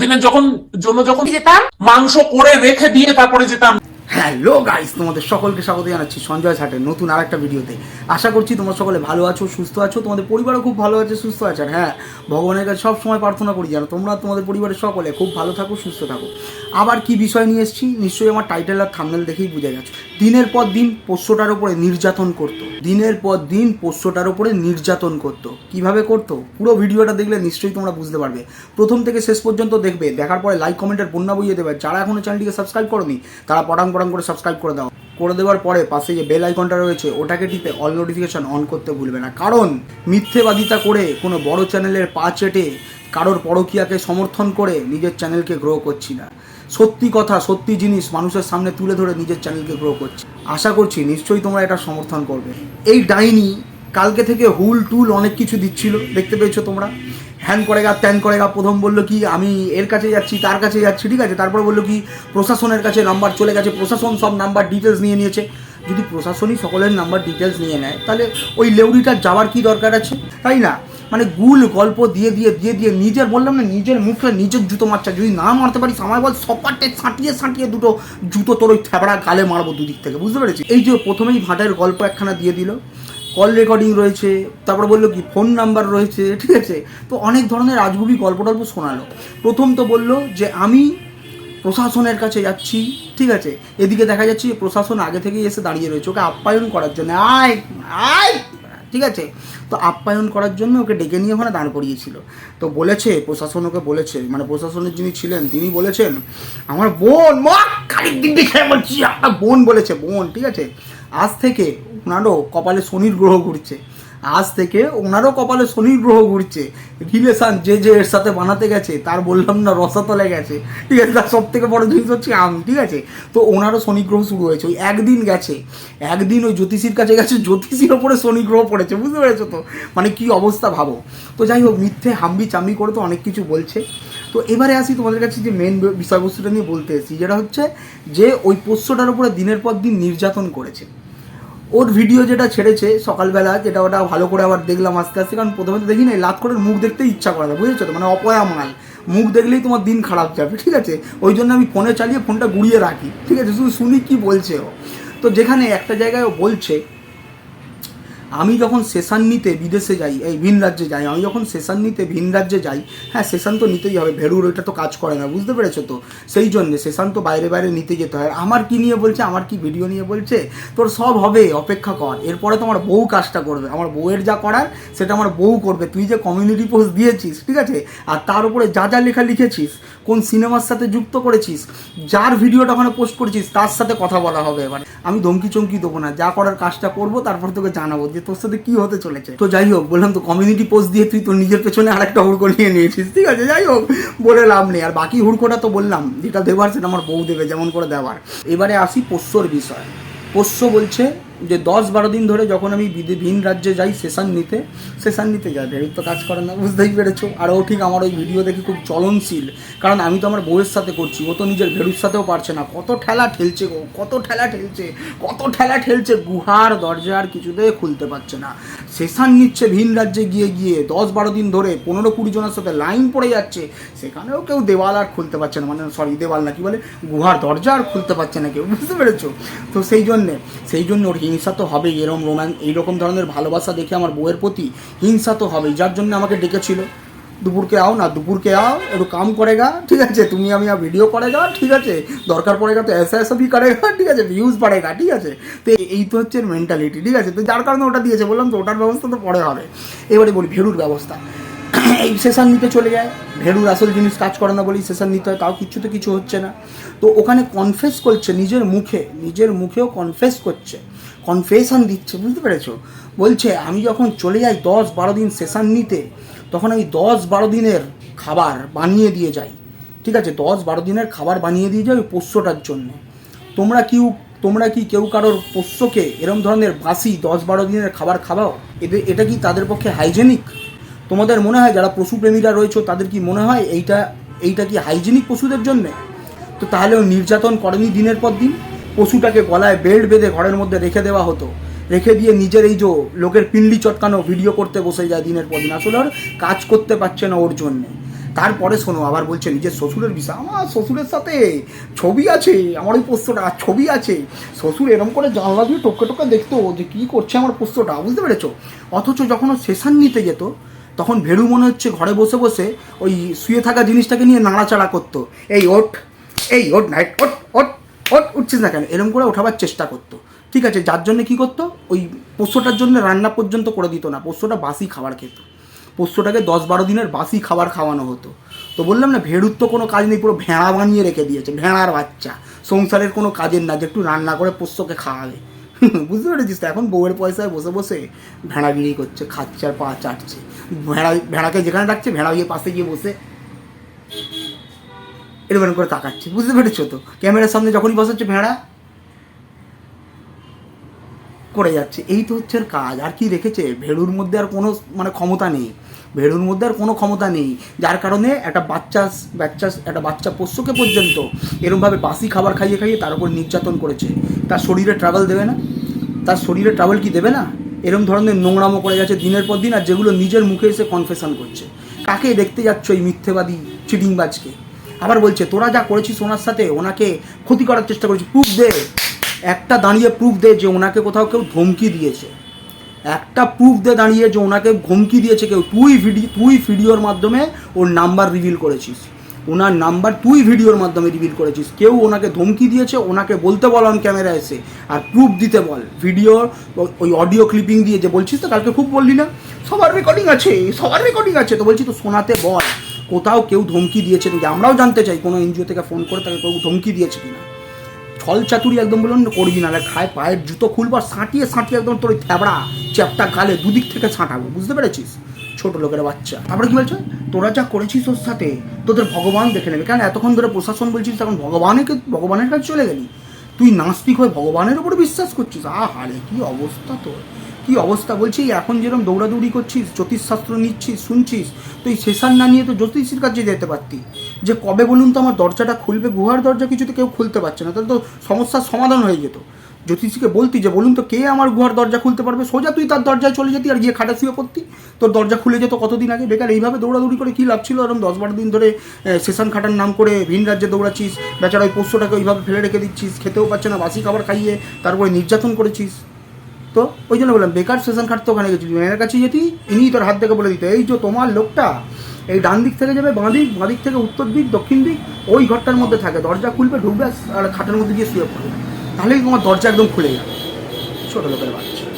দিনের যখন জন্য যখন যেতাম। মাংস করে রেখে দিয়ে তারপরে যেতাম। হ্যালো গাইস, তোমাদের সকলকে স্বাগত জানাচ্ছি সঞ্জয় ছাটের নতুন আর একটা ভিডিওতে। আশা করছি তোমরা সকলে ভালো আছো, সুস্থ আছো, তোমাদের পরিবারও খুব ভালো আছে, সুস্থ আছে। হ্যাঁ ভগবানের কাছে সব সময় প্রার্থনা করি যেন তোমরা তোমাদের পরিবারের সকলে খুব ভালো থাকো, সুস্থ থাকো। আবার কি বিষয় নিয়ে এসেছি, নিশ্চয়ই আমার টাইটেল আর থামনেল দেখেই বুঝে গেছো। দিনের পর দিন পোষ্যটার উপরে নির্যাতন করতো। দিনের পর দিন পোষ্যটার উপরে নির্যাতন করতো। কীভাবে করতো? পুরো ভিডিওটা দেখলে নিশ্চয়ই তোমরা বুঝতে পারবে। প্রথম থেকে শেষ পর্যন্ত দেখবে। দেখার পরে লাইক কমেন্টের বন্যা বইয়ে দেবে। যারা এখনও চ্যানেলটিকে সাবস্ক্রাইব করনি, তারা পটাং পটাং করে সাবস্ক্রাইব করে দাও। করে দেওয়ার পরে পাশে যে বেল আইকনটা রয়েছে, ওটাকে টিপে অল নোটিফিকেশন অন করতে ভুলবে না। কারণ মিথ্যেবাদিতা করে কোনো বড় চ্যানেলের পা চেটে কারোর পরকিয়াকে সমর্থন করে নিজের চ্যানেলকে গ্রো করছি না। সত্যি কথা, সত্যি জিনিস মানুষের সামনে তুলে ধরে নিজের চ্যানেলকে গ্রো করছি। আশা করছি নিশ্চয়ই তোমরা এটা সমর্থন করবে। এই ডাইনি কালকে থেকে হুল টুল অনেক কিছু দিচ্ছিল, দেখতে পেয়েছ তোমরা? হ্যান করে গা ত্যান করে গা, প্রথম বলল কি, আমি এর কাছে যাচ্ছি, তার কাছে যাচ্ছি, ঠিক আছে? তারপরে বলল কি, প্রশাসনের কাছে নাম্বার চলে গেছে, প্রশাসন সব নাম্বার ডিটেলস নিয়ে নিয়েছে। যদি প্রশাসনই সকলের নাম্বার ডিটেলস নিয়ে নেয়, তাহলে ওই লেউড়িটার যাওয়ার কি দরকার আছে? তাই না? মানে গুল গল্প দিয়ে দিয়ে দিয়ে দিয়ে, নিজের, বললাম না, নিজের মুখে নিজের জুতো মারছে। যদি না মারতে পারিস, আমায় বল সপাটে ছাঁটিয়ে ছাঁটিয়ে দুটো জুতো তোর ওই থ্যাবড়া গালে মারবো দুদিক থেকে, বুঝতে পেরেছি এই যে প্রথমেই ভাটের গল্প একখানা দিয়ে দিল। কল রেকর্ডিং রয়েছে, তারপর বলল কি ফোন নাম্বার রয়েছে, ঠিক আছে? তো অনেক ধরনের আজগুবি গল্প টল্প শোনালো। প্রথম তো বলল যে, আমি প্রশাসনের কাছে যাচ্ছি, ঠিক আছে? এদিকে দেখা যাচ্ছে প্রশাসন আগে থেকেই এসে দাঁড়িয়ে রয়েছে, ওকে আপ্যায়ন করার জন্য। আয় আয়, ঠিক আছে? তো আপ্যায়ন করার জন্য ওকে ডেকে নিয়ে ওখানে দাঁড় করিয়েছিল। তো বলেছে, প্রশাসন ওকে বলেছে মানে প্রশাসনের যিনি ছিলেন, তিনি বলেছেন, আমার বোন, মা বোন বলেছে, বোন, ঠিক আছে? আজ থেকে ওনারও কপালে শনির গ্রহ ঘুরছে। আজ থেকে ওনারও কপালে শনির গ্রহ ঘুরছে। রিলেশন যে যে এর সাথে বানাতে গেছে, তার বললাম না রসাতলে গেছে। ঠিক আছে, তার সব থেকে বড় জিনিস হচ্ছে আম, ঠিক আছে? তো ওনারও শনি গ্রহ শুরু হয়েছে, ওই একদিন গেছে। একদিন ওই জ্যোতিষীর কাছে গেছে, জ্যোতিষীর ওপরে শনি গ্রহ পড়েছে, বুঝতে পেরেছ তো? মানে কি অবস্থা ভাবো। তো যাই হোক, মিথ্যে, হাম্বি চাম্বি করে তো অনেক কিছু বলছে। তো এবারে আসি তোমাদের কাছে যে মেন বিষয়বস্তুটা নিয়ে বলতে এসেছি, যেটা হচ্ছে যে ওই পোষ্যটার উপরে দিনের পর দিন নির্যাতন করেছে। ওর ভিডিও যেটা ছেড়েছে সকালবেলা, যেটা ওটা ভালো করে আবার দেখলাম আস্তে আস্তে, কারণ প্রথমে তো দেখি না লাত করে মুখ দেখতে ইচ্ছা করে বুঝেছ তো? মানে অপয়া মাল। মুখ দেখলেই তোমার দিন খারাপ যাবে, ঠিক আছে? ওই জন্য আমি ফোনে চালিয়ে ফোনটা গুড়িয়ে রাখি, ঠিক আছে? শুধু শুনি কি বলছে ও। তো যেখানে একটা জায়গায় ও বলছে আমি যখন সেশন নিতে বিদেশে যাই, এই ভিন রাজ্যে যাই, আমি যখন সেশন নিতে ভিন রাজ্যে যাই হ্যাঁ সেশন তো নিতেই হবে ভেড়ুর ওইটা তো কাজ করে না, বুঝতে পেরেছ তো? সেই জন্যে সেশন তো বাইরে বাইরে নিতে যেতে হয়। আমার কি নিয়ে বলছে, আমার কি ভিডিও নিয়ে বলছে? তোর সব হবে, অপেক্ষা কর। এরপরে তো আমার বউ কাজটা করবে। আমার বউয়ের যা করার, সেটা আমার বউ করবে। তুই যে কমিউনিটি পোস্ট দিয়েছিস, ঠিক আছে? আর তার উপরে যা যা লেখা লিখেছিস, কোন সিনেমার সাথে যুক্ত করেছিস, যার ভিডিওটা ওখানে পোস্ট করেছিস, তার সাথে কথা বলা হবে এবার। আমি ধমকি চমকি দেবো না। যা করার কাজটা করব, তারপর তোকে জানাব যে তোর সাথে কি হতে চলেছে? তো যাই হোক, বললাম তো কমিউনিটি পোস্ট দিয়ে তুই তোর নিজের পেছনে আরেকটা হুড়কো নিয়ে নিয়েছিস, ঠিক আছে? যাই হোক, বলে লাভ নেই। আর বাকি হুড়কোটা তো বললাম, যেটা দেবার সেটা আমার বউ দেবে, যেমন করে দেওয়ার। এবারে আসি পোষ্যর বিষয়। পোষ্য বলছে যে দশ বারো দিন ধরে যখন আমি ভিন রাজ্যে যাই সেশন নিতে সেশন নিতে যাই ভেরির তো কাজ করে না, বুঝতেই পেরেছ? আর ও ঠিক আমার ওই ভিডিও দেখে খুব চলনশীল। কারণ আমি তো আমার বউয়ের সাথে করছি, ও তো নিজের ভেরুর সাথেও পারছে না। কত ঠেলা ঠেলছে গো, কত ঠেলা ঠেলছে, কত ঠেলা ঠেলছে, গুহার দরজা আর কিছুতে খুলতে পারছে না। সেশন নিচ্ছে ভিন রাজ্যে গিয়ে গিয়ে, দশ বারো দিন ধরে পনেরো কুড়ি জনের সাথে লাইন পড়ে যাচ্ছে, সেখানেও কেউ দেওয়াল আর খুলতে পারছে না মানে সরি দেওয়াল না, কি বলে? গুহার দরজা আর খুলতে পারছে না কেউ, বুঝতে পেরেছ? তো সেই জন্যে, সেই জন্য ওর হিংসা তো হবেই এরকম রোম্যান এইরকম ধরনের ভালোবাসা দেখে আমার বউয়ের প্রতি হিংসা তো হবেই, যার জন্য আমাকে ডেকেছিল। দুপুরকে আও না, দুপুরকে আও, একটু কাম করেগা, ঠিক আছে? তুমি আমি আর ভিডিও করে গা ঠিক আছে? দরকার পড়ে গা তো এসা এসা ভি করেগা, ঠিক আছে? ভিউজ পড়েগা ঠিক আছে? তো এই তো হচ্ছে মেন্টালিটি ঠিক আছে? তো যার কারণে ওটা দিয়েছে, বললাম তো ওটার ব্যবস্থা তো পরে হবে। এবারে বলি ভেড়ুর ব্যবস্থা। এই সেশন নিতে চলে যায়। ভেড়ুর আসল জিনিস কাজ করে না বলেই সেশন নিতে হয়, তাও কিছু তো কিছু হচ্ছে না। তো ওখানে কনফেস করছে, নিজের মুখে, নিজের মুখেও কনফেস করছে। কনফেশন দিচ্ছে, বুঝতে পেরেছ? বলছে, আমি যখন চলে যাই দশ বারো দিন সেশন নিতে, তখন আমি দশ বারো দিনের খাবার বানিয়ে দিয়ে যাই। ঠিক আছে, দশ বারো দিনের খাবার বানিয়ে দিয়ে যাই ওই পোষ্যটার জন্যে। তোমরা কিউ, তোমরা কি কেউ কারোর পোষ্যকে এরম ধরনের বাসি দশ বারো দিনের খাবার খাওয়াও এদের, এটা কি তাদের পক্ষে হাইজেনিক তোমাদের মনে হয় যারা পশুপ্রেমীরা রয়েছে, তাদের কি মনে হয় এইটা এইটা কি হাইজেনিক পশুদের জন্যে? তো তাহলে ও নির্যাতন করেনি দিনের পর দিন? পশুটাকে গলায় বেল্ট বেঁধে ঘরের মধ্যে রেখে দেওয়া হতো। রেখে দিয়ে নিজের এই যে লোকের পিন্ডি চটকানো ভিডিও করতে বসে যায় দিনের পর দিন। আসলে ওর কাজ করতে পারছে না ওর জন্যে। তারপরে শোনো, আবার বলছে, নিজের শ্বশুরের বিষয়। আমার শ্বশুরের সাথে ছবি আছে, আমার ওই পোস্তটা ছবি আছে। শ্বশুর এরম করে জানলা দিয়ে টোকে টোকে দেখতো যে কী করছে আমার পোস্তটা, বুঝতে পেরেছ? অথচ যখন ও সেশন নিতে যেত, তখন ভেড়ু মনে হচ্ছে ঘরে বসে বসে ওই শুয়ে থাকা জিনিসটাকে নিয়ে নাড়াচাড়া করতো। এই ওঠ এই ওঠ, নাইট ওট ওঠ। ওঠ উঠছিস না কেন? এরম করে ওঠাবার চেষ্টা করতো। ঠিক আছে, যার জন্য কি করতো? ওই পোষ্যটার জন্য রান্না পর্যন্ত করে দিত না। পোষ্যটা বাসি খাবার খেত। পোষ্যটাকে দশ বারো দিনের বাসি খাবার খাওয়ানো হতো। তো বললাম না, ভেড়ুর তো কোনো কাজ নেই, পুরো ভেড়া বানিয়ে রেখে দিয়েছে, ভেড়ার বাচ্চা। সংসারের কোনো কাজের না, যে একটু রান্না করে পোষ্যকে খাওয়াবে। বুঝতে পেরেছিস তো? এখন বউয়ের পয়সায় বসে বসে ভেড়া ভেড়াগিরি করছে, খাচ্ছে আর পা চাটছে। ভেড়া, ভেড়াকে যেখানে ডাকছে ভেড়া গিয়ে পাশে গিয়ে বসে। এরকম করে তাকাচ্ছে। বুঝতে পেরেছ তো? ক্যামেরার সামনে যখনই বসাচ্ছে ভেড়া, করে যাচ্ছে। এই তো হচ্ছে কাজ। আর কি রেখেছে? ভেড়ুর মধ্যে আর কোনো মানে ক্ষমতা নেই। ভেড়ুর মধ্যে আর কোনো ক্ষমতা নেই। যার কারণে একটা বাচ্চা বাচ্চা, একটা বাচ্চা পোষ্যকে পর্যন্ত এরমভাবে বাসি খাবার খাইয়ে খাইয়ে তার উপর নির্যাতন করেছে। তার শরীরে ট্রাভেল দেবে না। তার শরীরে ট্রাভেল কি দেবে না? এরম ধরনের নোংরামো করে গেছে দিনের পর দিন, আর যেগুলো নিজের মুখে এসে কনফেশন করছে। কাকে দেখতে যাচ্ছ এই মিথ্যেবাদী চিটিংবাজকে আবার বলছে, তোরা যা করেছিস ওনার সাথে, ওনাকে ক্ষতি করার চেষ্টা করেছিস প্রুফ দে। একটা দাঁড়িয়ে প্রুফ দে যে ওনাকে কোথাও কেউ ধমকি দিয়েছে। একটা প্রুফ দে দাঁড়িয়ে যে ওনাকে ধমকি দিয়েছে কেউ। তুই ভিডিও তুই ভিডিওর মাধ্যমে ওর নাম্বার রিভিল করেছিস। ওনার নাম্বার তুই ভিডিওর মাধ্যমে রিভিল করেছিস। কেউ ওনাকে ধমকি দিয়েছে, ওনাকে বলতে বল অন ক্যামেরা এসে। আর প্রুফ দিতে বল। ভিডিও ওই অডিও ক্লিপিং দিয়ে যে বলছিস তো, কালকে খুব বললি না? সবার রেকর্ডিং আছে, সবার রেকর্ডিং আছে। তো বলছি, তো শোনাতে বল। কোথাও কেউ ধমকি দিয়েছে নাকি? আমরাও জানতে চাই কোনো এনজিও থেকে ফোন করে তাকে কেউ ধমকি দিয়েছে কিনা। ছল চাতুরি একদম বলুন করবি না খায় পায়ের জুতো খুলবার সাঁটিয়ে সাঁটিয়ে একদম তোর থ্যাবড়া চ্যাপটা গালে দুদিক থেকে ছাঁটাবো বুঝতে পেরেছিস? ছোট লোকের বাচ্চা। তারপরে কি বলছে? তোরা যা করেছিস ওর সাথে, তোদের ভগবান দেখে নেবে। কেন এতক্ষণ ধরে প্রশাসন বলছিস তখন ভগবানের ভগবানের কাছে চলে গেলি? তুই নাস্তিক হয়ে ভগবানের উপর বিশ্বাস করছিস? আ হারে কি অবস্থা তোর? কি অবস্থা বলছি? এখন যেরকম দৌড়াদৌড়ি করছিস, জ্যোতিষশাস্ত্র নিচ্ছিস, শুনছিস তুই সেশন না নিয়ে তো জ্যোতিষীর কাছে যেতে পারতি। যে কবে বলুন তো আমার দরজাটা খুলবে? গুহার দরজা কিছুতে কেউ খুলতে পারছে না, তাহলে তো সমস্যার সমাধান হয়ে যেত। জ্যোতিষীকে বলতি যে, বলুন তো কে আমার গুহার দরজা খুলতে পারবে? সোজা তুই তার দরজায় চলে যেতি আর গিয়ে খাটা শুয়ে পড়তি। তোর দরজা খুলে যেত কতদিন আগে? বেকার, এইভাবে দৌড়াদৌড়ি করে কী লাভ ছিল? এরকম দশ বারো দিন ধরে সেশন খাটার নাম করে ভিন রাজ্যে দৌড়াচ্ছিস। বেচারা ওই পোষ্যটাকে ওইভাবে ফেলে রেখে দিচ্ছিস। খেতেও পারছে না, বাসি খাবার খাইয়ে তারপরে নির্যাতন করেছিস। তো ওই জন্য বললাম, বেকার সেশন খাটতে ওখানে গেছিলি। মেয়ের কাছে যেতি ইনি তোর হাত থেকে বলে দিত। এই যে তোমার লোকটা, এই ডান দিক থেকে যাবে, বাঁ দিক বাঁ দিক থেকে উত্তর দিক, দক্ষিণ দিক, ওই ঘরটার মধ্যে থাকে। দরজা খুলবে, ঢুকবে, আর খাটের মধ্যে গিয়ে শুয়ে পড়বে। তাহলেই তোমার দরজা একদম খুলে যাবে। ছোটো লোকের বাচ্চা।